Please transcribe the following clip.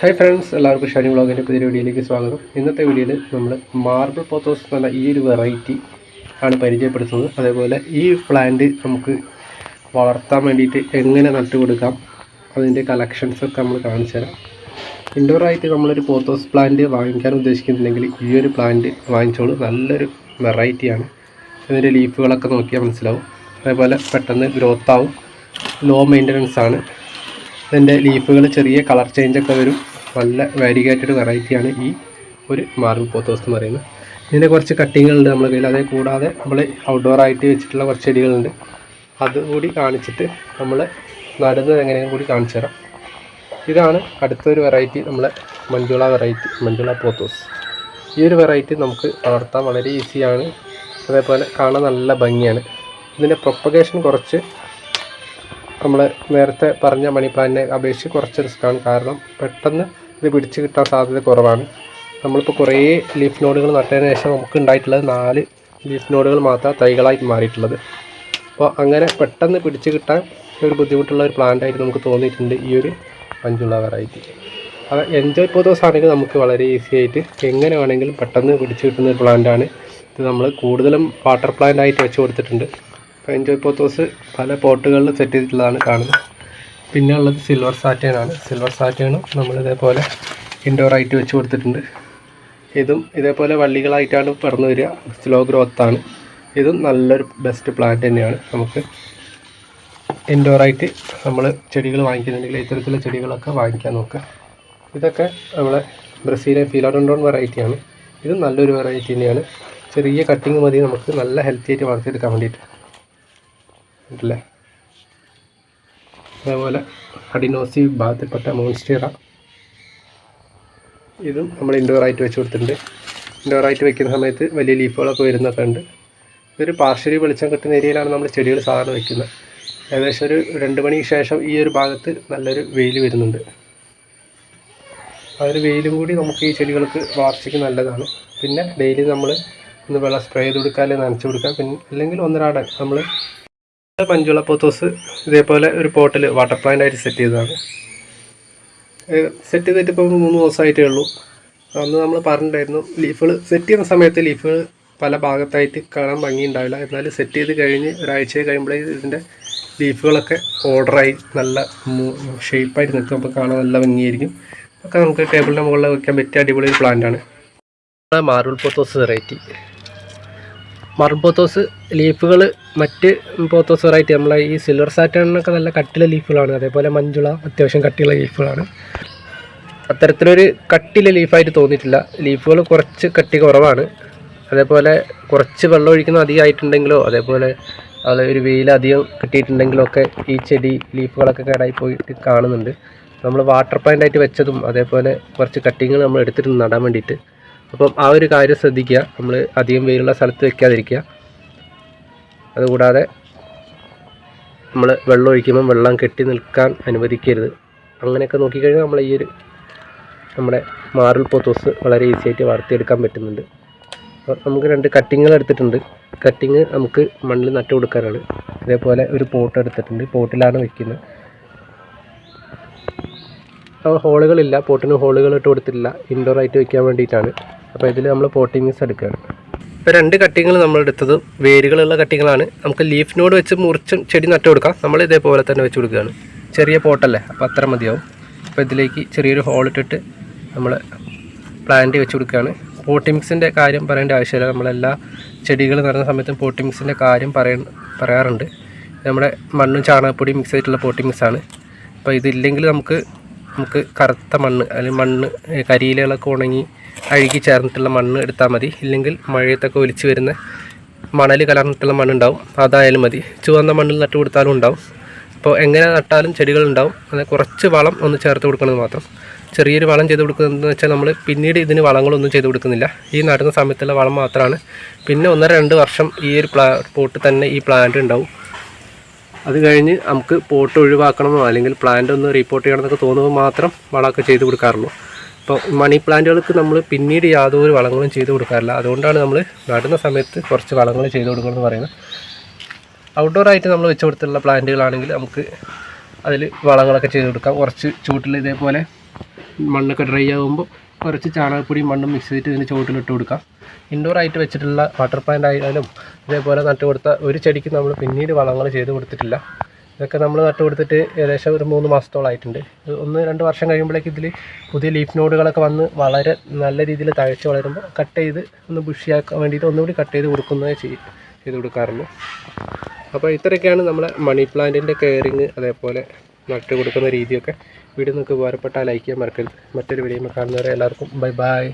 Hi friends എല്ലാവർക്കും ഷാനി വ്ളോഗിന്റെ പുതിയ വീഡിയോയിലേക്ക് സ്വാഗതം. ഇന്നത്തെ വീഡിയോയിൽ നമ്മൾ മാർബിൾ പോത്തോസ് എന്ന ഈ ഒരു വെറൈറ്റി ആണ് പരിചയപ്പെടുത്തുന്നത്. അതേപോലെ ഈ പ്ലാന്റ് നമുക്ക് വളർത്താൻ വേണ്ടിയിട്ട് എങ്ങനെ നട്ടുകൊടുക്കാം അതിന്റെ കളക്ഷൻസ് ഒക്കെ നമ്മൾ കാണിച്ചു തരാം. ഇൻഡോറായിട്ട് നമ്മളൊരു പോത്തോസ് പ്ലാന്റ് വാങ്ങിക്കാൻ ഉദ്ദേശിക്കുന്നുണ്ടെങ്കിൽ ഈ ഒരു പ്ലാന്റ് വാങ്ങിച്ചോളൂ. നല്ലൊരു വെറൈറ്റിയാണ് ഇതിന്റെ ലീഫുകളൊക്കെ നോക്കിയാൽ മനസ്സിലാവും. അതേപോലെ പെട്ടെന്ന് ഗ്രോത്ത് ആവും. ലോ മെയിന്റനൻസ് ആണ്. ഇതിന്റെ ലീഫുകൾ ചെറിയ കളർ ചേഞ്ചൊക്കെ വരും. നല്ല വാരിഗേറ്റഡ് വെറൈറ്റിയാണ് ഈ ഒരു മാർബിൾ പോത്തോസ് എന്ന് പറയുന്നത്. ഇതിന്റെ കുറച്ച് കട്ടിങ്ങുകളുണ്ട് നമ്മുടെ കയ്യിൽ. അതേ കൂടാതെ നമ്മൾ ഔട്ട്ഡോർ ആയിട്ട് വെച്ചിട്ടുള്ള കുറച്ച് ചെടികളുണ്ട്. അതുകൂടി കാണിച്ചിട്ട് നമ്മൾ നടുന്നത് എങ്ങനെയും കൂടി കാണിച്ചു തരാം. ഇതാണ് അടുത്തൊരു വെറൈറ്റി നമ്മളെ മഞ്ജുള വെറൈറ്റി മഞ്ജുള പോത്തോസ് ഈ ഒരു വെറൈറ്റി നമുക്ക് വളർത്താൻ വളരെ ഈസിയാണ് അതേപോലെ കാണാൻ നല്ല ഭംഗിയാണ്. ഇതിന്റെ പ്രൊപ്പഗേഷൻ കുറച്ച് നമ്മൾ നേരത്തെ പറഞ്ഞ മണി പ്ലാന്റിനെ അപേക്ഷിച്ച് കുറച്ച് റിസ്ക്കാണ്. കാരണം പെട്ടെന്ന് ഇത് പിടിച്ച് കിട്ടാൻ സാധ്യത കുറവാണ്. നമ്മളിപ്പോൾ കുറേ ലീഫ് നോഡുകൾ നട്ടതിന് ശേഷം നമുക്ക് ഉണ്ടായിട്ടുള്ളത് നാല് ലീഫ് നോഡുകൾ മാത്രം തൈകളായി മാറിയിട്ടുള്ളത്. അപ്പോൾ അങ്ങനെ പെട്ടെന്ന് പിടിച്ച് കിട്ടാൻ ഒരു ബുദ്ധിമുട്ടുള്ള ഒരു പ്ലാന്റ് ആയിട്ട് നമുക്ക് തോന്നിയിട്ടുണ്ട് ഈ ഒരു മഞ്ജുള വെറൈറ്റി അത് എൻജോയ് പോതോസ് ആണെങ്കിൽ നമുക്ക് വളരെ ഈസി ആയിട്ട് എങ്ങനെ വേണമെങ്കിലും പെട്ടെന്ന് പിടിച്ച് കിട്ടുന്ന ഒരു പ്ലാന്റാണ് ഇത് നമ്മൾ കൂടുതലും വാട്ടർ പ്ലാന്റ് ആയിട്ട് വെച്ച് കൊടുത്തിട്ടുണ്ട്. എൻജോയ് പോത്തോസ് പല പോട്ടുകളിൽ സെറ്റ് ചെയ്തിട്ടുള്ളതാണ് കാണുന്നത്. പിന്നെ ഉള്ളത് സിൽവർ സാറ്റേൺ ആണ്. സിൽവർ സാറ്റേണും നമ്മൾ ഇതേപോലെ ഇൻഡോർ ആയിട്ട് വെച്ച് കൊടുത്തിട്ടുണ്ട്. ഇതും ഇതേപോലെ വള്ളികളായിട്ടാണ് പടർന്നു വരിക. സ്ലോ ഗ്രോത്ത് ആണ്. ഇതും നല്ലൊരു ബെസ്റ്റ് പ്ലാന്റ് തന്നെയാണ്. നമുക്ക് ഇൻഡോറായിട്ട് നമ്മൾ ചെടികൾ വാങ്ങിക്കുന്നുണ്ടെങ്കിൽ ഇത്തരത്തിലുള്ള ചെടികളൊക്കെ വാങ്ങിക്കാൻ നോക്കുക. ഇതൊക്കെ നമ്മളെ ബ്രസീലിയൻ ഫിലോഡോണ്ടോൺ വെറൈറ്റിയാണ് ഇതും നല്ലൊരു വെറൈറ്റി തന്നെയാണ്. ചെറിയ കട്ടിങ് മതി. നമുക്ക് നല്ല ഹെൽത്തി ആയിട്ട് വളർത്തിയെടുക്കാൻ വേണ്ടിയിട്ട്. ഉണ്ടല്ലേ അതേപോലെ അഡിനോസി ഭാഗത്തിൽപ്പെട്ട മോൺസ്റ്റീറ. ഇതും നമ്മൾ ഇൻഡോർ ആയിട്ട് വെച്ച് കൊടുത്തിട്ടുണ്ട്. ഇൻഡോർ ആയിട്ട് വെക്കുന്ന സമയത്ത് വലിയ ലീഫുകളൊക്കെ വരുന്നൊക്കെ ഉണ്ട്. ഇതൊരു പാർശ്വരി വെളിച്ചം കിട്ടുന്ന ഏരിയയിലാണ് നമ്മൾ ചെടികൾ സാധാരണ വെക്കുന്നത്. ഏകദേശം ഒരു രണ്ട് മണിക്ക് ശേഷം ഈ ഒരു ഭാഗത്ത് നല്ലൊരു വെയിൽ വരുന്നുണ്ട്. ആ ഒരു വെയിലും കൂടി നമുക്ക് ഈ ചെടികൾക്ക് വളർച്ചയ്ക്ക് നല്ലതാണ്. പിന്നെ ഡെയിലി നമ്മൾ ഒന്ന് വെള്ളം സ്പ്രേ ചെയ്ത് കൊടുക്കുക അല്ലെങ്കിൽ നനച്ച് കൊടുക്കുക പിന്നെ അല്ലെങ്കിൽ ഒന്നരാടൻ നമ്മൾ മഞ്ജുള പോത്തോസ് ഇതേപോലെ ഒരു പോട്ടിൽ വാട്ടർ പ്ലാന്റ് ആയിട്ട് സെറ്റ് ചെയ്തതാണ്. സെറ്റ് ചെയ്തിട്ട് ഇപ്പോൾ മൂന്ന് ദിവസമായിട്ടേ ഉള്ളൂ. അന്ന് നമ്മൾ പറഞ്ഞിട്ടുണ്ടായിരുന്നു ലീഫുകൾ സെറ്റ് ചെയ്യുന്ന സമയത്ത് ലീഫുകൾ പല ഭാഗത്തായിട്ട് കാണാൻ ഭംഗി ഉണ്ടാവില്ല എന്നാൽ സെറ്റ് ചെയ്ത് കഴിഞ്ഞ് ഒരാഴ്ച കഴിയുമ്പോഴേ ഇതിന്റെ ലീഫുകളൊക്കെ ഓർഡറായി നല്ല ഷേപ്പായിട്ട് നിൽക്കും. അപ്പോൾ കാണാൻ നല്ല ഭംഗിയായിരിക്കും. ഒക്കെ നമുക്ക് ടേബിളിന്റെ മുകളിൽ വയ്ക്കാൻ പറ്റിയ അടിപൊളി ഒരു പ്ലാന്റാണ് marble pothos variety marble pothos ലീഫുകൾ മറ്റ് പോത്തോസ് വെറൈറ്റി നമ്മളെ ഈ സിൽവർ സാറ്റേണിനൊക്കെ നല്ല കട്ടിലെ ലീഫുകളാണ്. അതേപോലെ മഞ്ജുള അത്യാവശ്യം കട്ടിയുള്ള ലീഫുകളാണ്. അത്തരത്തിലൊരു കട്ടിലെ ലീഫായിട്ട് തോന്നിയിട്ടില്ല. ലീഫുകൾ കുറച്ച് കട്ടി കുറവാണ്. അതേപോലെ കുറച്ച് വെള്ളം ഒഴിക്കുന്ന അധികമായിട്ടുണ്ടെങ്കിലോ അതേപോലെ അത് ഒരു വെയിൽ അധികം കിട്ടിയിട്ടുണ്ടെങ്കിലോ ഒക്കെ ഈ ചെടി ലീഫുകളൊക്കെ കേടായി പോയിട്ട് കാണുന്നുണ്ട്. നമ്മൾ വാട്ടർ പ്ലാന്റ് ആയിട്ട് വെച്ചതും അതേപോലെ കുറച്ച് കട്ടിങ്ങൾ നമ്മൾ എടുത്തിട്ട് നടാൻ വേണ്ടിയിട്ട് അപ്പം ആ ഒരു കാര്യം ശ്രദ്ധിക്കുക. നമ്മൾ അധികം വെയിലുള്ള സ്ഥലത്ത് വെക്കാതിരിക്കുക. അതുകൂടാതെ നമ്മൾ വെള്ളം ഒഴിക്കുമ്പം വെള്ളം കെട്ടി നിൽക്കാൻ അനുവദിക്കരുത്. അങ്ങനെയൊക്കെ നോക്കിക്കഴിഞ്ഞാൽ നമ്മൾ ഈ ഒരു നമ്മുടെ മാറിൽ പോത്തോസ് വളരെ ഈസി ആയിട്ട് വളർത്തിയെടുക്കാൻ പറ്റുന്നുണ്ട്. അപ്പോൾ നമുക്ക് രണ്ട് കട്ടിങ്ങൾ എടുത്തിട്ടുണ്ട്. കട്ടിങ് നമുക്ക് മണ്ണിൽ നട്ടു കൊടുക്കാനാണ്. അതേപോലെ ഒരു പോട്ട് എടുത്തിട്ടുണ്ട്. പോട്ടിലാണ് വെക്കുന്നത്. ഹോളുകളില്ല. പോട്ടിന് ഹോളുകൾ ഇട്ട് കൊടുത്തിട്ടില്ല. ഇൻഡോർ ആയിട്ട് വെക്കാൻ വേണ്ടിയിട്ടാണ്. അപ്പോൾ ഇതിൽ നമ്മൾ പോട്ടിംഗ് മിക്സ് എടുക്കുകയാണ് ഇപ്പോൾ രണ്ട് കട്ടിങ്ങൾ നമ്മൾ എടുത്തത്. വേരുകളുള്ള കട്ടിങ്ങളാണ് നമുക്ക് ലീഫ് നോട് വെച്ച് മുറിച്ച് ചെടി നട്ടു കൊടുക്കാം. നമ്മൾ ഇതേപോലെ തന്നെ വെച്ച് കൊടുക്കുകയാണ്. ചെറിയ പോട്ടല്ലേ അപ്പോൾ അത്ര മതിയാവും. അപ്പോൾ ഇതിലേക്ക് ചെറിയൊരു ഹോൾ ഇട്ടിട്ട് നമ്മൾ പ്ലാന്റ് വെച്ച് കൊടുക്കുകയാണ്. പോട്ടി മിക്സിന്റെ കാര്യം പറയേണ്ട ആവശ്യമില്ല. നമ്മളെല്ലാ ചെടികൾ നടന്ന സമയത്തും പോട്ടി മിക്സിന്റെ കാര്യം പറയ പറയാറുണ്ട്. നമ്മുടെ മണ്ണും ചാണകപ്പൊടി മിക്സ് ആയിട്ടുള്ള പോട്ടി മിക്സാണ് അപ്പോൾ ഇതില്ലെങ്കിൽ നമുക്ക് നമുക്ക് കറുത്ത മണ്ണ് അല്ലെങ്കിൽ മണ്ണ് കരിയിലകളൊക്കെ ഉണങ്ങി അഴുകി ചേർന്നിട്ടുള്ള മണ്ണ് എടുത്താൽ മതി. ഇല്ലെങ്കിൽ മഴയത്തൊക്കെ ഒലിച്ചു വരുന്ന മണൽ കലർന്നിട്ടുള്ള മണ്ണുണ്ടാവും. അതായാലും മതി. ചുവന്ന മണ്ണിൽ നട്ടു കൊടുത്താലും ഉണ്ടാവും. അപ്പോൾ എങ്ങനെ നട്ടാലും ചെടികൾ ഉണ്ടാവും. അത് കുറച്ച് വളം ഒന്ന് ചേർത്ത് കൊടുക്കുന്നത് മാത്രം. ചെറിയൊരു വളം ചെയ്ത് കൊടുക്കുന്നതെന്ന് വെച്ചാൽ നമ്മൾ പിന്നീട് ഇതിന് വളങ്ങളൊന്നും ചെയ്ത് കൊടുക്കുന്നില്ല. ഈ നടുന്ന സമയത്തുള്ള വളം മാത്രമാണ്. പിന്നെ ഒന്നര രണ്ട് വർഷം ഈ ഒരു പ്ലാ പോട്ട് തന്നെ ഈ പ്ലാന്റ് ഉണ്ടാവും. അത് കഴിഞ്ഞ് നമുക്ക് പോട്ട് ഒഴിവാക്കണമെന്നോ അല്ലെങ്കിൽ പ്ലാന്റ് ഒന്ന് റീപ്പോർട്ട് ചെയ്യണമെന്നൊക്കെ തോന്നുമ്പോൾ മാത്രം വളമൊക്കെ ചെയ്ത് കൊടുക്കാറുള്ളൂ. അപ്പോൾ മണി പ്ലാന്റുകൾക്ക് നമ്മൾ പിന്നീട് യാതൊരു വളങ്ങളും ചെയ്ത് കൊടുക്കാറില്ല. അതുകൊണ്ടാണ് നമ്മൾ നടുന്ന സമയത്ത് കുറച്ച് വളങ്ങൾ ചെയ്ത് കൊടുക്കണമെന്ന് പറയുന്നത്. ഔട്ട്ഡോർ ആയിട്ട് നമ്മൾ വെച്ച് കൊടുത്തിട്ടുള്ള പ്ലാന്റുകളാണെങ്കിൽ നമുക്ക് അതിൽ വളങ്ങളൊക്കെ ചെയ്ത് കൊടുക്കാം. കുറച്ച് ചൂട്ടിൽ ഇതേപോലെ മണ്ണൊക്കെ ഡ്രൈ ആകുമ്പോൾ കുറച്ച് ചാണകപ്പൊടിയും മണ്ണും മിക്സ് ചെയ്തിട്ട് ഇതിന് ചുവട്ടിലിട്ട് കൊടുക്കാം. ഇൻഡോർ ആയിട്ട് വെച്ചിട്ടുള്ള വാട്ടർ പ്ലാന്റ് ആയാലും ഇതേപോലെ നട്ടു കൊടുത്ത ഒരു ചെടിക്ക് നമ്മൾ പിന്നീട് വളങ്ങൾ ചെയ്ത് കൊടുത്തിട്ടില്ല. ഇതൊക്കെ നമ്മൾ നട്ടു കൊടുത്തിട്ട് ഏകദേശം ഒരു മൂന്ന് മാസത്തോളമായിട്ടുണ്ട് ഒന്ന് രണ്ട് വർഷം കഴിയുമ്പോഴേക്കും ഇതിൽ പുതിയ ലീഫ് നോഡുകളൊക്കെ വന്ന് വളരെ നല്ല രീതിയിൽ തഴച്ച് വളരുമ്പോൾ കട്ട് ചെയ്ത് ഒന്ന് ബുഷിയാക്കാൻ വേണ്ടിയിട്ട് ഒന്നുകൂടി കട്ട് ചെയ്ത് കൊടുക്കുന്നതേ ചെയ്യും ചെയ്ത് കൊടുക്കാറുള്ളൂ. അപ്പോൾ ഇത്രയൊക്കെയാണ് നമ്മളെ മണി പ്ലാന്റിന്റെ കെയറിങ് അതേപോലെ നട്ട് കൊടുക്കുന്ന രീതിയൊക്കെ വീഡിയോ നിങ്ങൾക്ക് ഉപകാരപ്പെട്ടാൽ ലൈക്ക് ചെയ്യാൻ മറക്കരുത്. മറ്റൊരു വീഡിയോ കാണുന്നവരെ എല്ലാവർക്കും ബൈ ബൈ